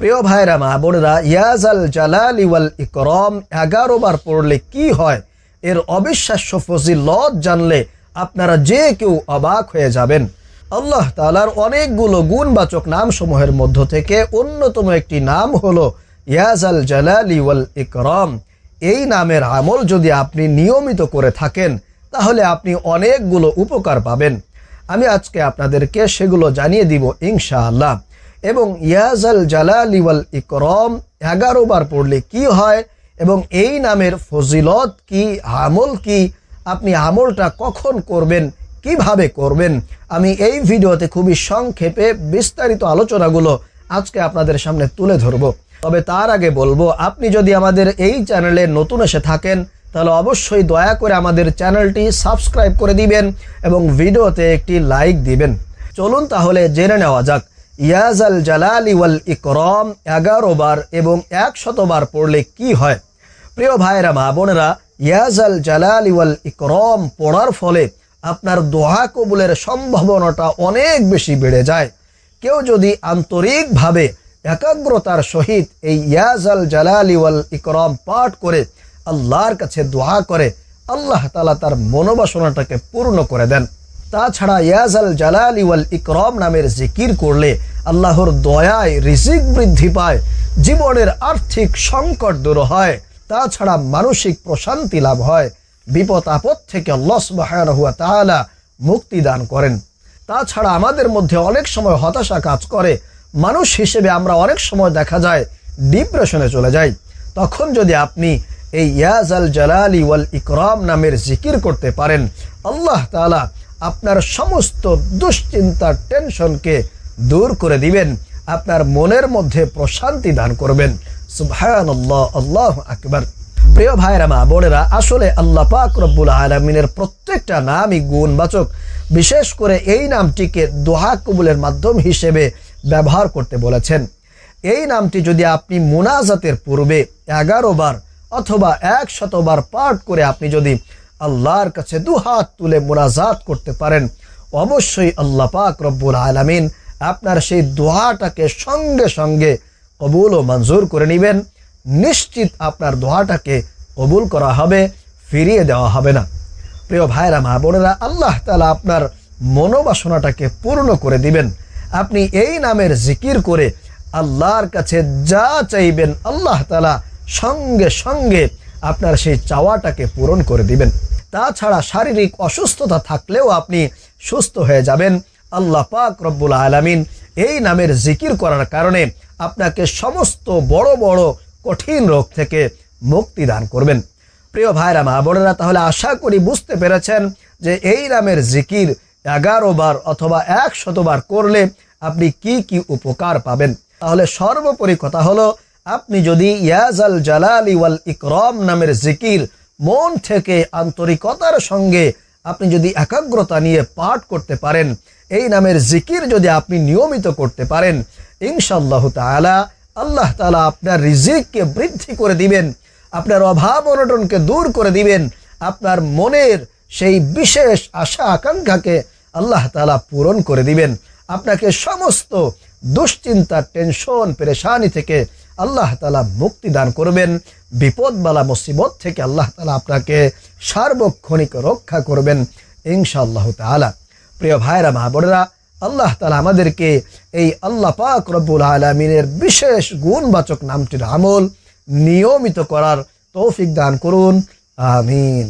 প্রিয় ভাইরা, মা বোনেরা ইয়াজাল জালাল ইওয়াল ইকরম, এগারো বার পড়লে কি হয়? এর অবিশ্বাস্য ফজিলত জানলে আপনারা যে কেউ অবাক হয়ে যাবেন। আল্লাহ তালার অনেকগুলো গুণবাচক নামসমূহের মধ্য থেকে অন্যতম একটি নাম হলো ইয়াজাল জালাল ইওয়াল ইকরম। এই নামের আমল যদি আপনি নিয়মিত করে থাকেন, তাহলে আপনি অনেকগুলো উপকার পাবেন। আমি আজকে আপনাদেরকে সেগুলো জানিয়ে দিব ইনশাআল্লাহ। এবং ইয়াজাল জালাল ইওয়াল ইকরম, এগারো বার পড়লে কি হয়? এবং এই নামের ফজিলত কি? আমল কি? আপনি আমলটা কখন করবেন? কীভাবে করবেন? আমি এই ভিডিওতে খুবই সংক্ষেপে বিস্তারিত আলোচনাগুলো আজকে আপনাদের সামনে তুলে ধরব। তবে তার আগে বলব, আপনি যদি আমাদের এই চ্যানেলে নতুন এসে থাকেন, তাহলে অবশ্যই দয়া করে আমাদের চ্যানেলটি সাবস্ক্রাইব করে দিবেন এবং ভিডিওতে একটি লাইক দিবেন। চলুন তাহলে জেনে নেওয়া যাক। ইয়াজাল জালাল ইওয়াল ইকরম এগারো বার এবং একশতবার পড়লে কি হয়? প্রিয় ভাইরা মা বোনেরা, ইয়াজাল জালাল ইওয়াল ইকরম পড়ার ফলে আপনার দোহা কবুলের সম্ভাবনাটা অনেক বেশি বেড়ে যায়। কেউ যদি আন্তরিকভাবে একাগ্রতার সহিত এই ইয়াজাল জালাল ইওয়াল ইকরম পাঠ করে আল্লাহর কাছে দোয়া করে, আল্লাহ তালা তার মনোবাসনাটাকে পূর্ণ করে দেন। তাছাড়া ইয়াজাল জালাল ইওয়াল ইকরম নামের জিকির করলে আল্লাহর দয়ায় রিজিক বৃদ্ধি পায়, জীবনের আর্থিক সংকট দূর হয়, তাছাড়া মানসিক প্রশান্তি লাভ হয়, বিপদ আপদ থেকে আল্লাহ সুবহানাহু ওয়া তাআলা মুক্তি দান করেন। তাছাড়া আমাদের মধ্যে অনেক সময় হতাশা কাজ করে, মানুষ হিসেবে আমরা অনেক সময় দেখা যায় ডিপ্রেশনে চলে যাই। তখন যদি আপনি এই ইয়াজ আল জালালি ওয়াল ইকরাম নামের জিকির করতে পারেন, আল্লাহ তাআলা আপনার সমস্ত দুশ্চিন্তার টেনশনকে দূর করে দিবেন, আপনার মনের মধ্যে প্রশান্তি দান করবেন। সুবহান আল্লাহ আল্লাহ আকবার। প্রিয় ভাইরা মা বোনেরা, আসলে আল্লাহ পাক রব্বুল আলমিনের প্রত্যেকটা নামই গুণবাচক। বিশেষ করে এই নামটিকে দোহা কবুলের মাধ্যম হিসেবে ব্যবহার করতে বলেছেন। এই নামটি যদি আপনি মুনাজাতের পূর্বে এগারো বার অথবা এক শতবার পাঠ করে আপনি যদি আল্লাহর কাছে দুহাত তুলে মুনাজাত করতে পারেন, অবশ্যই আল্লাহ পাক রব্বুল আলমিন আপনার সেই দোহাটাকে সঙ্গে সঙ্গে কবুল ও মঞ্জুর করে নেবেন। নিশ্চিত আপনার দোয়াটাকে কবুল করা হবে, ফিরিয়ে দেওয়া হবে না। প্রিয় ভাইরা, মা বোনেরা, আল্লাহ তালা আপনার মনোবাসনাটাকে পূর্ণ করে দিবেন। আপনি এই নামের জিকির করে আল্লাহর কাছে যা চাইবেন, আল্লাহ তালা সঙ্গে সঙ্গে আপনার সেই চাওয়াটাকে পূরণ করে দিবেন। তাছাড়া শারীরিক অসুস্থতা থাকলেও আপনি সুস্থ হয়ে যাবেন। আল্লাহ পাক রব্বুল আলামিন এই নামের জিকির করার কারণে আপনাকে সমস্ত বড় বড় কঠিন রোগ থেকে মুক্তি দান করবেন। প্রিয় ভাইরা, মা বোনেরা, তাহলে আশা করি বুঝতে পেরেছেন যে এই নামের জিকির এগারো বার অথবা এক শতবার করলে আপনি কি কি উপকার পাবেন? তাহলে সর্বোপরি কথা হলো, আপনি যদি ইয়াজাল জালালি ওয়াল ইকরম নামের জিকির মন থেকে আন্তরিকতার সঙ্গে আপনি যদি একাগ্রতা নিয়ে পাঠ করতে পারেন এই নামের জিকির যদি আপনি নিয়মিত করতে পারেন ইনশাল্লাহ তালা আল্লাহ তালা আপনার রিজিককে বৃদ্ধি করে দিবেন, আপনার অভাব অনটনকে দূর করে দিবেন, আপনার মনের সেই বিশেষ আশা আকাঙ্ক্ষাকে আল্লাহ তালা পূরণ করে দিবেন। আপনাকে সমস্ত দুশ্চিন্তা, টেনশন, পেরেশানি থেকে আল্লাহ তালা মুক্তি দান করবেন। বিপদবালা, মুসিবত থেকে আল্লাহ তালা আপনাকে সার্বক্ষণিক রক্ষা করবেন, ইনশাআল্লাহ তালা প্রিয় ভাইরা, মা বোনেরা, আল্লাহ তালা আমাদেরকে এই আল্লাহ পাক রব্বুল আলমিনের বিশেষ গুণবাচক নামটির আমল নিয়মিত করার তৌফিক দান করুন। আমিন।